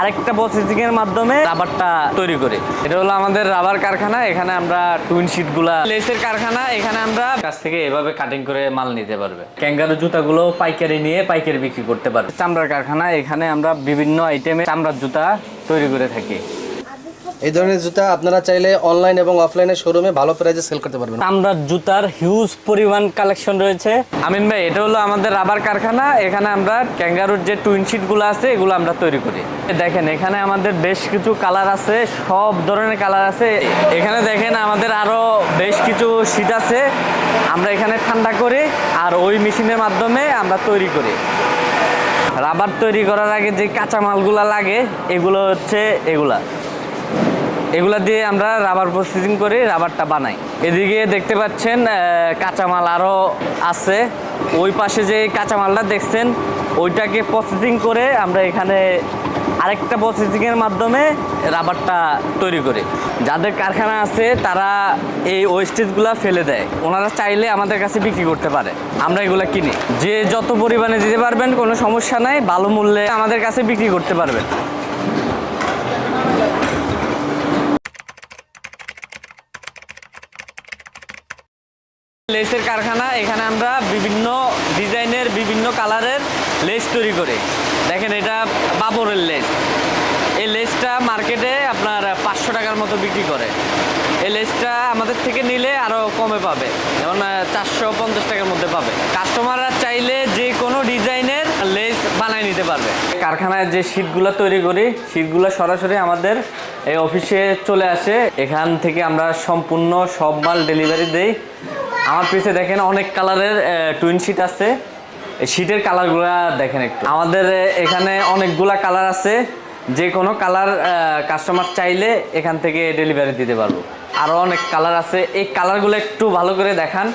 আরেকটা প্রসেসিং এর মাধ্যমে রাবারটা তৈরি করে। এটা হলো আমাদের রাবার কারখানা, এখানে আমরা টুইন শিটগুলা লেসের কারখানা, এখানে আমরা কাছ থেকে এভাবে কাটিং করে মাল নিতে পারবে। ক্যাঙ্গারু জুতাগুলো পাইকারি নিয়ে পাইকারি বিক্রি করতে পারবে। চামড়ার কারখানা, এখানে আমরা বিভিন্ন আইটেমে চামড়ার জুতা তৈরি করে থাকি। এই ধরনের জুতা আপনারা চাইলে অনলাইন এবং অফলাইনে শোরুমে ভালো প্রাইসে সেল করতে পারবেন। চামড়ার জুতার হিউজ পরিমাণ কালেকশন রয়েছে। আমিন ভাই, এটা হলো আমাদের রাবার কারখানা। এখানে আমরা ক্যাঙ্গারুর যে টুইনগুলো আছে, এগুলো আমরা তৈরি করি। দেখেন, এখানে আমাদের বেশ কিছু কালার আছে, সব ধরনের কালার আছে। এখানে দেখেন, আমাদের আরও বেশ কিছু শীট আছে। আমরা এখানে ঠান্ডা করি আর ওই মেশিনের মাধ্যমে আমরা তৈরি করি। রাবার তৈরি করার আগে যে কাঁচামালগুলো লাগে, এগুলো হচ্ছে এগুলা। এগুলা দিয়ে আমরা রাবার প্রসেসিং করে রাবারটা বানাই। এদিকে দেখতে পাচ্ছেন কাঁচামাল আরও আছে। ওই পাশে যে কাঁচামালটা দেখছেন, ওইটাকে প্রসেসিং করে আমরা এখানে আরেকটা প্রসেসিংয়ের মাধ্যমে রাবারটা তৈরি করি। যাদের কারখানা আছে, তারা এই ওয়েস্টেজগুলো ফেলে দেয়। ওনারা চাইলে আমাদের কাছে বিক্রি করতে পারে। আমরা এগুলো কিনি। যে যত পরিমাণে দিতে পারবেন, কোনো সমস্যা নাই। ভালো মূল্যে আমাদের কাছে বিক্রি করতে পারবেন। লেসের কারখানা, এখানে আমরা বিভিন্ন ডিজাইনের বিভিন্ন কালারের লেস তৈরি করি। দেখেন এটা বাবরের লেস। এই লেসটা মার্কেটে আপনার পাঁচশো টাকার মতো বিক্রি করে। এই লেসটা আমাদের থেকে নিলে আরও কমে পাবে। যেমন চারশো পঞ্চাশ টাকার মধ্যে পাবে। কাস্টমাররা চাইলে যে কোনো ডিজাইনের লেস বানায় নিতে পারবে। কারখানায় যে শীটগুলো তৈরি করি, শীটগুলো সরাসরি আমাদের এই অফিসে চলে আসে। এখান থেকে আমরা সম্পূর্ণ সব মাল ডেলিভারি দেই। আমার পিছে দেখেন অনেক কালারের টুইন শিট আছে। শিটের কালারগুলো দেখেন একটু। আমাদের এখানে অনেকগুলা কালার আছে। যে কোনো কালার কাস্টমার চাইলে এখান থেকে ডেলিভারি দিতে পারব। আরও অনেক কালার আছে। এই কালারগুলো একটু ভালো করে দেখান।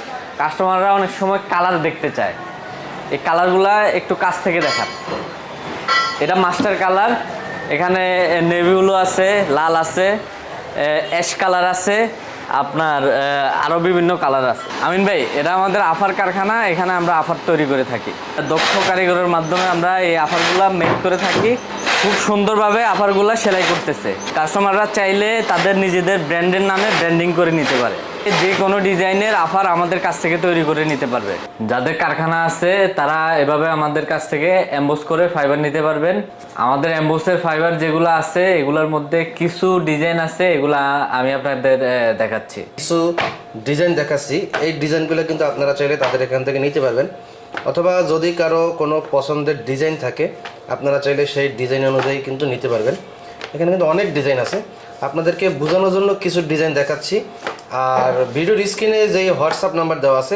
কাস্টমাররা অনেক সময় কালার দেখতে চায়। এই কালারগুলা একটু কাছ থেকে দেখান। এটা মাস্টার কালার। এখানে নেভিউলো আছে, লাল আছে অ্যাশ কালার আছে। আপনার আরও বিভিন্ন কালার আছে। আমিন ভাই, এটা আমাদের আফার কারখানা, এখানে আমরা আফার তৈরি করে থাকি। দক্ষ কারিগরের মাধ্যমে আমরা এই আফারগুলো মেক করে থাকি। খুব সুন্দরভাবে আফারগুলো সেলাই করতেছে। কাস্টমাররা চাইলে তাদের নিজেদের ব্র্যান্ডের নামে ব্র্যান্ডিং করে নিতে পারে। যে কোনো ডিজাইনের আফার আমাদের কাছ থেকে তৈরি করে নিতে পারবে। যাদের কারখানা আছে, তারা এভাবে আমাদের কাছ থেকে এম্বোস করে ফাইবার নিতে পারবেন। আমাদের এম্বোসের ফাইবার যেগুলো আছে, এগুলোর মধ্যে কিছু ডিজাইন আছে, এগুলা আমি আপনাদের দেখাচ্ছি। কিছু ডিজাইন দেখাচ্ছি। এই ডিজাইনগুলো কিন্তু আপনারা চাইলে তাদের এখান থেকে নিতে পারবেন। অথবা যদি কারও কোনো পছন্দের ডিজাইন থাকে, আপনারা চাইলে সেই ডিজাইন অনুযায়ী কিন্তু নিতে পারবেন। এখানে কিন্তু অনেক ডিজাইন আছে। আপনাদেরকে বোঝানোর জন্য কিছু ডিজাইন দেখাচ্ছি। আর ভিডিওর স্ক্রিনে যে হোয়াটসঅ্যাপ নাম্বার দেওয়া আছে,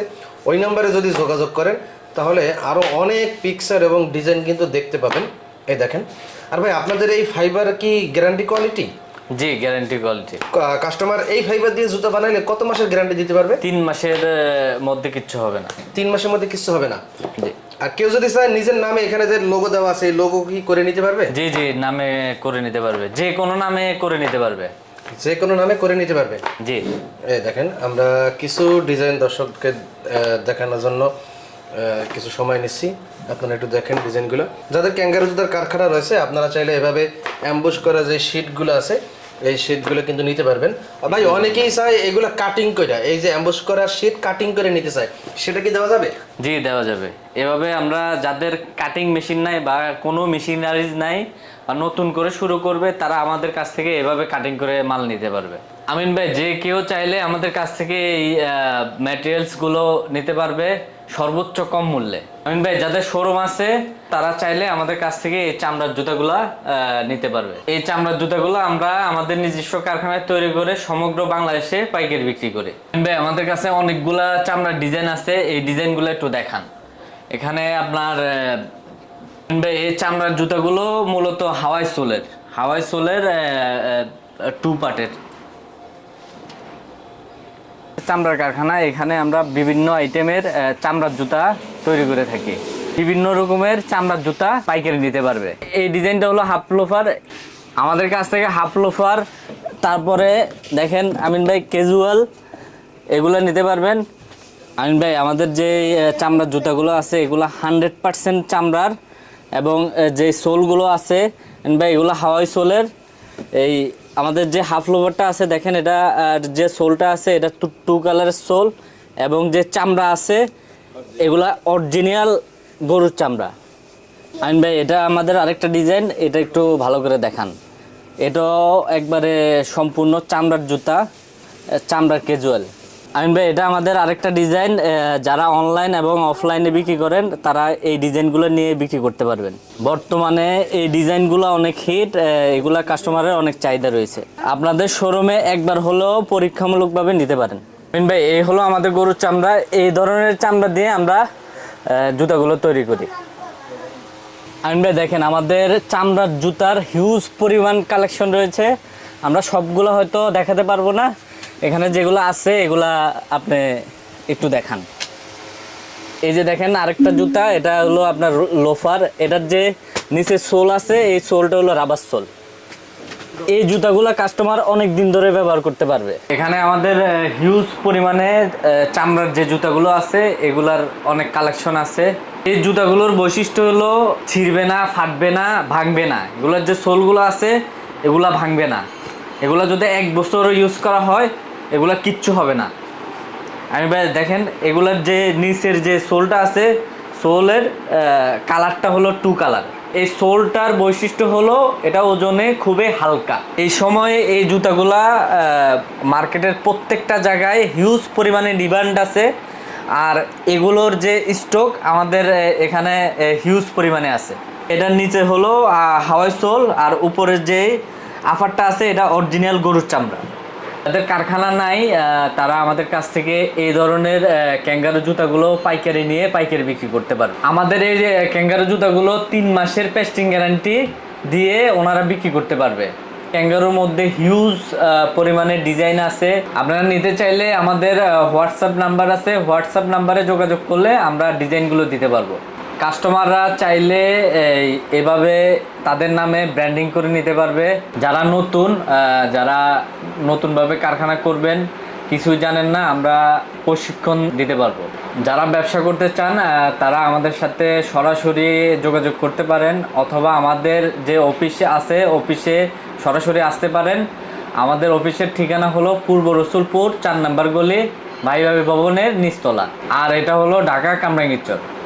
ওই নাম্বারে যদি যোগাযোগ করেন, তাহলে আরও অনেক পিকচার এবং ডিজাইন কিন্তু দেখতে পাবেন। এই দেখেন। আর ভাই, আপনাদের এই ফাইবার কি গ্যারান্টি কোয়ালিটি জি গ্যারান্টি কোয়ালিটি কাস্টমার এই ফাইবার দিয়ে জুতা বানাইলে কত মাসের গ্যারান্টি দিতে পারবে? তিন মাসের মধ্যে কিচ্ছু হবে না। তিন মাসের মধ্যে কিচ্ছু হবে না? জি। আর কেউ যদি চায় নিজের নামে এখানে যে লোগো দেওয়া আছে এই লোগো কি করে নিতে পারবে? জি জি নামে করে নিতে পারবে। যে কোনো নামে করে নিতে পারবে। যে কোনো নামে করে নিতে পারবে? জি। এই দেখেন আমরা কিছু ডিজাইন দর্শককে দেখানোর জন্য কিছু সময় নিচ্ছি। আপনারা একটু দেখেন ডিজাইনগুলো। যাদের ক্যাঙ্গারু জুতার কারখানা রয়েছে, আপনারা চাইলে এভাবে অ্যাম্বুশ করা যে শিটগুলো আছে, এই শিটগুলো কিন্তু নিতে পারবেন। ভাই, অনেকেই চায় এগুলো কাটিং করে এই যে অ্যাম্বুশ করা শিট কাটিং করে নিতে চায়, সেটা কি দেওয়া যাবে? জি, দেওয়া যাবে। এভাবে আমরা যাদের কাটিং মেশিন নাই বা কোনো মেশিনারিজ নাই বা নতুন করে শুরু করবে, তারা আমাদের কাছ থেকে এভাবে কাটিং করে মাল নিতে পারবে। আমিন ভাই, যে কেউ চাইলে আমাদের কাছ থেকে এই ম্যাটেরিয়ালসগুলো নিতে পারবে। সর্বোচ্চ কম মূল্যে। আমিন ভাই যাদের শোরুম আছে তারা চাইলে আমাদের কাছ থেকে এই চামড়ার জুতাগুলা নিতে পারবে। এই চামড়ার জুতাগুলো আমরা আমাদের নিজস্ব কারখানায় তৈরি করে সমগ্র বাংলাদেশে পাইকারি বিক্রি করি। ভাই আমাদের কাছে অনেকগুলা চামড়ার ডিজাইন আছে এই ডিজাইনগুলো একটু দেখান। এখানে আপনার ভাই, এই চামড়ার জুতাগুলো মূলত হাওয়াই সোলের হাওয়াই সোলের টু পার্টের। চামড়ার কারখানা। এখানে আমরা বিভিন্ন আইটেমের চামড়ার জুতা তৈরি করে থাকি। বিভিন্ন রকমের চামড়ার জুতা পাইকারি নিতে পারবে। এই ডিজাইনটা হলো হাফ লোফার। আমাদের কাছ থেকে হাফ লোফার। তারপরে দেখেন আমিন ভাই ক্যাজুয়াল এগুলো নিতে পারবেন। আমিন ভাই, আমাদের যে চামড়ার জুতাগুলো আছে, এগুলো হান্ড্রেড পার্সেন্ট চামড়ার এবং যে সোলগুলো আছে ভাই, এগুলো হাওয়াই সোলের। এই আমাদের যে হাফ লোভারটা আছে, দেখেন এটা যে সোলটা আছে, এটা টু টু কালারের সোল এবং যে চামড়া আছে, এগুলা অরিজিনাল গরুর চামড়া। আইন ভাই, এটা আমাদের আরেকটা ডিজাইন এটা একটু ভালো করে দেখান। এটাও একবারে সম্পূর্ণ চামড়ার জুতা চামড়ার ক্যাজুয়াল আইন ভাই, এটা আমাদের আরেকটা ডিজাইন যারা অনলাইন এবং অফলাইনে বিক্রি করেন, তারা এই ডিজাইনগুলো নিয়ে বিক্রি করতে পারবেন। বর্তমানে এই ডিজাইনগুলো অনেক হিট এগুলা কাস্টমারের অনেক চাহিদা রয়েছে। আপনাদের শোরুমে একবার হলেও পরীক্ষামূলকভাবে নিতে পারেন। আইন ভাই, এই হলো আমাদের গরুর চামড়া। এই ধরনের চামড়া দিয়ে আমরা জুতাগুলো তৈরি করি। আইন ভাই, দেখেন, আমাদের চামড়ার জুতার হিউজ পরিমাণ কালেকশন রয়েছে। আমরা সবগুলো হয়তো দেখাতে পারব না। এখানে যেগুলো আছে, এগুলা আপনি একটু দেখান। এই যে দেখেন আরেকটা জুতা, এটা হলো আপনার লোফার। এটার যে নিচে সোল আছে, এই সোলটা হলো রাবার সোল। এই জুতাগুলো কাস্টমার অনেক দিন ধরে ব্যবহার করতে পারবে। এখানে আমাদের হিউজ পরিমাণে চামড়ার যে জুতাগুলো আছে, এগুলার অনেক কালেকশন আছে। এই জুতাগুলোর বৈশিষ্ট্য হলো, ছিঁড়বে না, ফাটবে না, ভাঙবে না। এগুলোর যে সোলগুলো আছে, এগুলা ভাঙবে না। এগুলো যদি এক বছর ইউজ করা হয় এগুলা কিচ্ছু হবে না। আমি ভাই, দেখেন, এগুলার যে নিচের যে সোলটা আছে, সোলের কালারটা হলো টু কালার। এই সোলটার বৈশিষ্ট্য হলো এটা ওজনে খুবই হালকা। এই সময়ে এই জুতাগুলা মার্কেটের প্রত্যেকটা জায়গায় হিউজ পরিমাণে ডিমান্ড আছে। আর এগুলোর যে স্টক আমাদের এখানে হিউজ পরিমাণে আছে। এটার নিচে হলো হাওয়াই সোল, আর উপরের যে আফারটা আছে, এটা অরিজিনাল গরুর চামড়া। যাদের কারখানা নাই তারা আমাদের কাছ থেকে এই ধরনের ক্যাঙ্গারু জুতাগুলো পাইকারি নিয়ে পাইকারি বিক্রি করতে পারে আমাদের এই যে ক্যাঙ্গারু জুতাগুলো তিন মাসের পেস্টিং গ্যারান্টি দিয়ে ওনারা বিক্রি করতে পারবে। ক্যাঙ্গারুর মধ্যে হিউজ পরিমাণে ডিজাইন আছে। আপনারা নিতে চাইলে আমাদের হোয়াটসঅ্যাপ নাম্বার আছে। হোয়াটসঅ্যাপ নাম্বারে যোগাযোগ করলে আমরা ডিজাইনগুলো দিতে পারব। কাস্টমাররা চাইলে এভাবে তাদের নামে ব্র্যান্ডিং করে নিতে পারবে। যারা নতুন যারা নতুনভাবে কারখানা করবেন, কিছুই জানেন না, আমরা প্রশিক্ষণ দিতে পারব। যারা ব্যবসা করতে চান তারা আমাদের সাথে সরাসরি যোগাযোগ করতে পারেন, অথবা আমাদের যে অফিসে আছে, অফিসে সরাসরি আসতে পারেন। আমাদের অফিসের ঠিকানা হলো পূর্ব রসুলপুর, চার নম্বর গলি ভাই ভাবি ভবনের নিচতলা। আর এটা হলো ঢাকা কামরাঙ্গীরচর